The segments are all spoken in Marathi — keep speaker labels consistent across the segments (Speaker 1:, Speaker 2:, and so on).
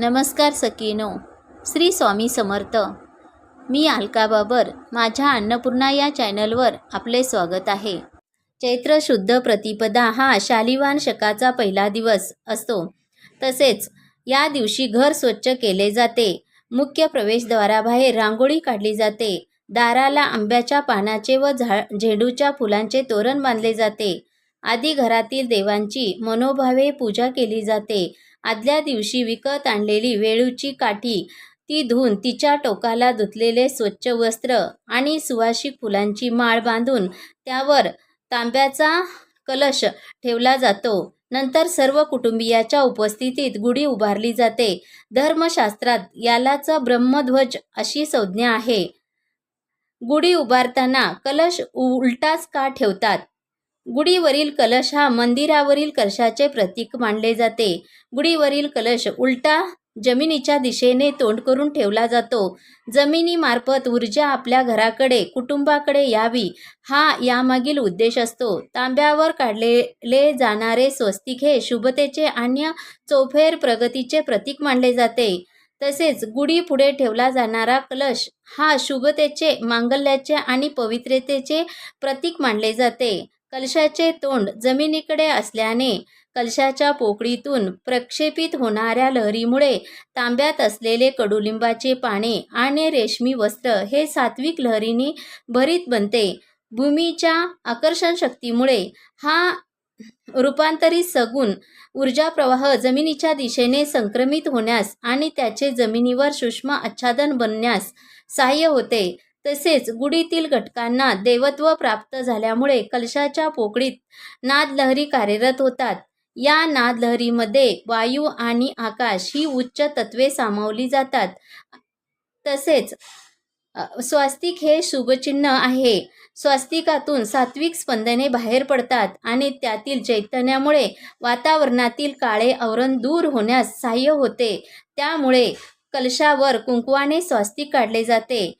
Speaker 1: नमस्कार सकीनो. श्री स्वामी समर्थ. मी अलका बाबर माझ्या अन्नपूर्णा या चॅनलवर आपले स्वागत आहे. चैत्र शुद्ध प्रतिपदा हा शालिवान शकाचा पहिला दिवस असतो. तसेच या दिवशी घर स्वच्छ केले जाते. मुख्य प्रवेशद्वाराबाहेर रांगोळी काढली जाते. दाराला आंब्याच्या पानाचे व झा झेंडूच्या फुलांचे तोरण बांधले जाते. आदी घरातील देवांची मनोभावे पूजा केली जाते. आदल्या दिवशी विकत आणलेली वेळूची काठी ती धुवून तिच्या टोकाला धुतलेले स्वच्छ वस्त्र आणि सुवासिक फुलांची माळ बांधून त्यावर तांब्याचा कलश ठेवला जातो. नंतर सर्व कुटुंबियाच्या उपस्थितीत गुढी उभारली जाते. धर्मशास्त्रात यालाच ब्रह्मध्वज अशी संज्ञा आहे. गुढी उभारताना कलश उलटाच का ठेवतात? गुढीवरील कलश हा मंदिरावरील कलशाचे प्रतीक मानले जाते. गुढीवरील कलश उलटा जमिनीच्या दिशेने तोंड करून ठेवला जातो. जमिनीमार्फत ऊर्जा आपल्या घराकडे कुटुंबाकडे यावी हा यामागील उद्देश असतो. तांब्यावर काढलेले जाणारे स्वस्तिक हे शुभतेचे आणि चौफेर प्रगतीचे प्रतीक मानले जाते. तसेच गुढी पुढे ठेवला जाणारा कलश हा शुभतेचे मांगल्याचे आणि पवित्रतेचे प्रतीक मानले जाते. कलशाचे तोंड जमिनीकडे असल्याने कलशाच्या पोकळीतून प्रक्षेपित होणाऱ्या लहरीमुळे तांब्यात असलेले कडुलिंबाचे पाने आणि रेशमी वस्त्र हे सात्विक लहरीने भरीत बनते. भूमीच्या आकर्षण शक्तीमुळे हा रूपांतरित सगुण ऊर्जा प्रवाह जमिनीच्या दिशेने संक्रमित होण्यास आणि त्याचे जमिनीवर सूक्ष्म आच्छादन बनण्यास सहाय्य होते. तसेच गुढीतील घटकांना देवत्व प्राप्त झाल्यामुळे कलशाच्या पोकळीत नादलहरी कार्यरत होतात. या नादलहरीमध्ये वायू आणि आकाश ही उच्च तत्वे सामावली जातात. तसेच स्वास्तिक हे शुभचिन्ह आहे. स्वास्तिकातून सात्विक स्पंदने बाहेर पडतात आणि त्यातील चैतन्यामुळे वातावरणातील काळे आवरण दूर होण्यास सहाय्य होते. त्यामुळे कलशावर कुंकवाने स्वास्तिक काढले जाते.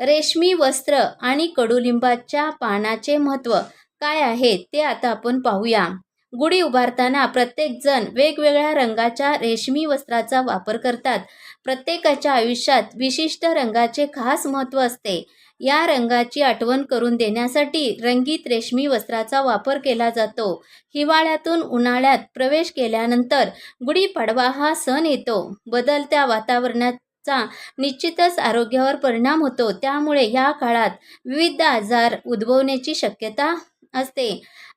Speaker 1: रेशमी वस्त्र आणि कडुलिंबाच्या पानाचे महत्त्व काय आहे ते आता आपण पाहूया. गुढी उभारताना प्रत्येकजण वेगवेगळ्या रंगाच्या रेशमी वस्त्राचा वापर करतात. प्रत्येकाच्या आयुष्यात विशिष्ट रंगाचे खास महत्त्व असते. या रंगाची आठवण करून देण्यासाठी रंगीत रेशमी वस्त्राचा वापर केला जातो. हिवाळ्यातून उन्हाळ्यात प्रवेश केल्यानंतर गुढीपाडवा हा सण येतो. बदलत्या वातावरणात चा निश्चितच आरोग्यावर परिणाम होतो. त्यामुळे या काळात विविध आजार उद्भवण्याची शक्यता असते.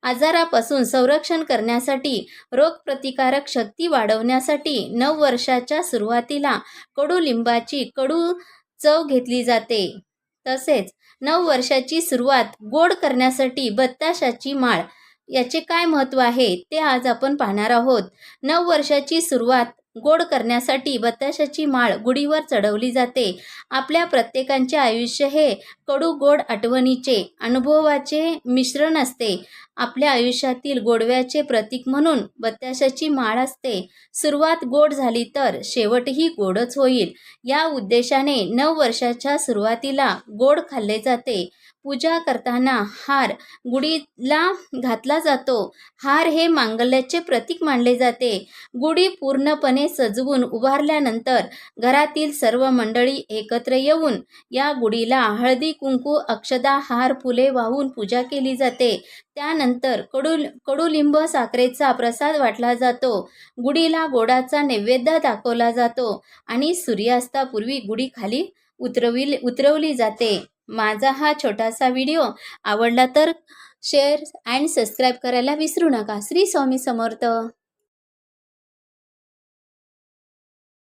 Speaker 1: आजारापासून संरक्षण करण्यासाठी रोगप्रतिकारक शक्ती वाढवण्यासाठी नऊ वर्षाच्या सुरुवातीला कडुलिंबाची कडू चव घेतली जाते. तसेच नऊ वर्षाची सुरुवात गोड करण्यासाठी बत्ताशाची माळ याचे काय महत्त्व आहे ते आज आपण पाहणार आहोत. नऊ वर्षाची सुरुवात गोड करण्यासाठी बताशाची माळ गुढीवर चढवली जाते. आपल्या प्रत्येकांचे आयुष्य हे कडू गोड आठवणीचे अनुभवाचे मिश्रण असते. आपल्या आयुष्यातील गोडव्याचे प्रतीक म्हणून बत्ताशाची माळ असते. सुरुवात गोड झाली तर शेवटही गोडच होईल. या उद्देशाने नऊ वर्षाच्या सुरुवातीला गोड खाल्ले जाते. पूजा करताना हार गुढीला घातला जातो. हार हे मांगल्याचे प्रतीक मानले जाते. गुढी पूर्णपणे सजवून उभारल्यानंतर घरातील सर्व मंडळी एकत्र येऊन या गुढीला हळदी कुंकू अक्षदा हार फुले वाहून पूजा केली जाते. त्यानंतर कडू कडुलिंब साखरेचा प्रसाद वाटला जातो. गुढीला गोडाचा नैवेद्य दाखवला जातो आणि सूर्यास्तापूर्वी गुढी खाली उतरविल उतरवली जाते. माझा हा छोटासा व्हिडिओ आवडला तर शेअर अँड सबस्क्राईब करायला विसरू नका. श्री स्वामी समर्थ.